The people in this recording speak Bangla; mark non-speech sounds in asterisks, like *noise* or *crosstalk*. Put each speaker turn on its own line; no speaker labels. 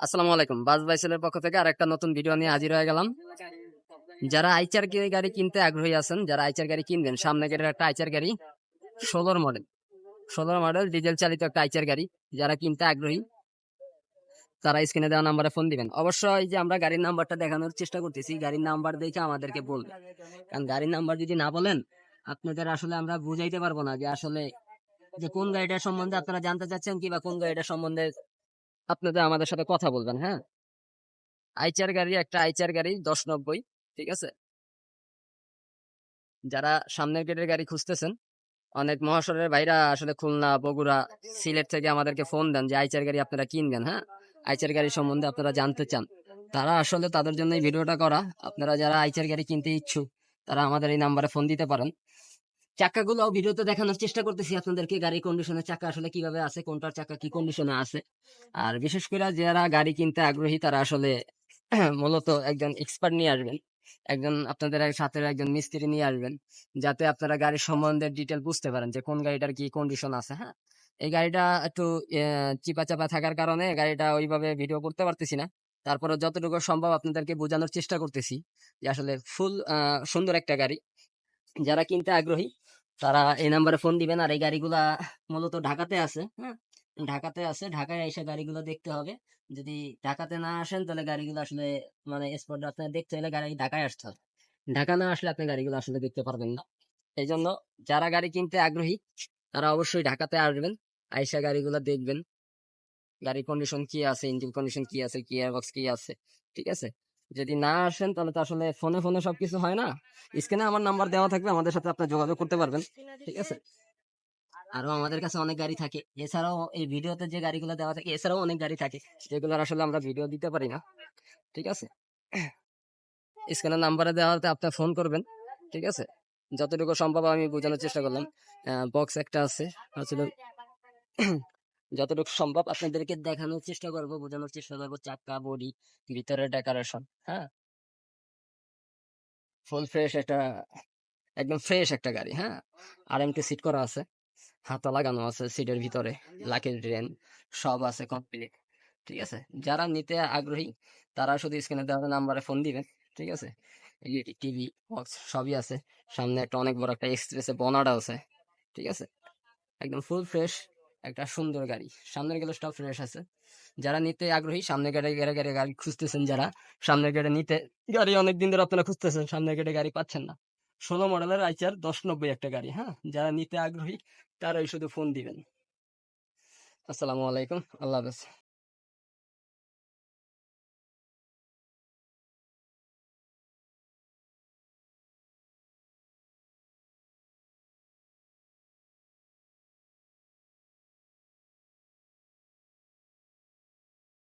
আসসালামু আলাইকুম। বাস বাইসেলের পক্ষ থেকে আর একটা নতুন ভিডিও নিয়ে হাজির হয়ে গেলাম। যারা আইচার গাড়ি কিনতে আগ্রহী আছেন, যারা আইচার গাড়ি কিনবেন, সামনে গেটের একটা আইচার গাড়ি, ষোলোর মডেল ষোলোর মডেল ডিজেল চালিত একটা আইচার গাড়ি। যারা কিনতে আগ্রহী, তারা স্ক্রিনে দেওয়া নাম্বারে ফোন দিবেন। অবশ্যই যে আমরা গাড়ির নাম্বারটা দেখানোর চেষ্টা করতেছি, গাড়ির নাম্বার দেখে আমাদেরকে বলবেন। কারণ গাড়ির নাম্বার যদি না বলেন, আপনাদের আসলে আমরা বুঝাইতে পারব না যে আসলে যে কোন গাড়িটার সম্বন্ধে আপনারা জানতে চাচ্ছেন কিংবা কোন গাড়িটার সম্বন্ধে আপনাদের আমাদের সাথে কথা বলবেন হ্যাঁ? আইচার গাড়ি, একটা আইচার গাড়ি, দশ নব্বই, ঠিক আছে? যারা সামনের গেটের গাড়ি খুঁজতেছেন, অনেক মহাশরের ভাইরা আসলে খুলনা, বগুড়া, সিলেট থেকে আমাদেরকে ফোন দেন যে, আইচার গাড়ি আপনারা কিনবেন হ্যাঁ? আইচার গাড়ি সম্বন্ধে আপনারা জানতে চান। তারা আসলে তাদের জন্য এই ভিডিওটা করা। আপনারা যারা আইচার গাড়ি কিনতে ইচ্ছুক, তারা আমাদের এই নাম্বারে ফোন দিতে পারেন। চাকাগুলো ভিডিওতে দেখানোর চেষ্টা করতেছি আপনাদেরকে গাড়ি কন্ডিশনের চাকা আসলে কীভাবে আছে, কোনটার চাকা কি কন্ডিশনে আছে। আর বিশেষ করে যারা গাড়ি কিনতে আগ্রহী, তারা আসলে *clears throat* মূলত একজন এক্সপার্ট নিয়ে আসবেন। একজন আপনাদের সাথে একজন মিস্ত্রি নিয়ে আসবেন, যাতে আপনারা গাড়ির সম্বন্ধে ডিটেল বুঝতে পারেন যে কোন গাড়িটার কি কন্ডিশন আছে হ্যাঁ? এই গাড়িটা একটু চিপা চাপা থাকার কারণে গাড়িটা ওইভাবে ভিডিও করতে পারতেছি না। তারপরে যতটুকু সম্ভব আপনাদেরকে বোঝানোর চেষ্টা করতেছি যে আসলে ফুল সুন্দর একটা গাড়ি। যারা কিনতে আগ্রহী তারা এই নাম্বারে ফোন দিবেন আর এই গাড়িগুলা মূলত ঢাকাতে আছে হ্যাঁ? ঢাকাতে আছে, ঢাকায় এসে গাড়িগুলো দেখতে হবে। যদি ঢাকাতে না আসেন তাহলে গাড়িগুলো আসলে মানে স্পট আপনার দেখতে হলে গাড়ি ঢাকায় আসতে হবে। ঢাকা না আসলে আপনি গাড়িগুলো আসলে দেখতে পারবেন না। এই জন্য যারা গাড়ি কিনতে আগ্রহী, তারা অবশ্যই ঢাকাতে আসবেন, আইসা গাড়িগুলো দেখবেন। গাড়ির কন্ডিশন কি আছে ইঞ্জিন কন্ডিশন কি আছে গিয়ার বক্স কি আছে, ঠিক আছে? যদি না আসেন, তাহলে তো আসলে ফোনে ফোনে সবকিছু হয় না। স্ক্রিনে আমার নাম্বার দেওয়া থাকবে, আমাদের সাথে আপনি যোগাযোগ করতে পারবেন, ঠিক আছে? আরও আমাদের কাছে অনেক গাড়ি থাকে, এছাড়াও এই ভিডিওতে যে গাড়িগুলো দেওয়া থাকে, এছাড়াও অনেক গাড়ি থাকে, যেগুলোর আসলে আমরা ভিডিও দিতে পারি না, ঠিক আছে? স্ক্রিনের নাম্বারে দেওয়াতে আপনি ফোন করবেন, ঠিক আছে? যতটুকু সম্ভব আমি বোঝানোর চেষ্টা করলাম। বক্স একটা আছে আসলে যতটুকু সম্ভব আপনাদেরকে দেখানোর চেষ্টা করব, বোঝানোর চেষ্টা করব, চাকা, বডি ভিতরে ডেকোরেশন হ্যাঁ? ফুল ফ্রেশ একটা, একদম ফ্রেশ একটা গাড়ি হ্যাঁ? আর এমটি সিট করা আছে, হাতা লাগানো আছে সিটের ভিতরে লাকের ড্রেন সব আছে কমপ্লিট ঠিক আছে? যারা নিতে আগ্রহী, তারা শুধু স্ক্রিনে দেওয়া নাম্বারে ফোন দিবেন, ঠিক আছে? এলইডি টিভি বক্স সবই আছে, সামনে একটা অনেক বড় একটা এক্সপ্রেসে বনাটা আছে, ঠিক আছে? একদম ফুল ফ্রেশ একটা সুন্দর গাড়ি। সামনের গ্যালাসটাও ফ্রেশ আছে। যারা নিতে আগ্রহী সামনে গেটে গেড়ে গেড়ে, গাড়ি খুঁজতেছেন যারা, সামনের গেটে নিতে গাড়ি অনেক দিন ধরে আপনারা খুঁজতেছেন, সামনের গেটে গাড়ি পাচ্ছেন না। ষোলো মডেলের আইচার দশ নব্বই একটা গাড়ি হ্যাঁ? যারা নিতে আগ্রহী, তারাই শুধু ফোন দিবেন। আসসালামু আলাইকুম, আল্লাহ হাফেজ।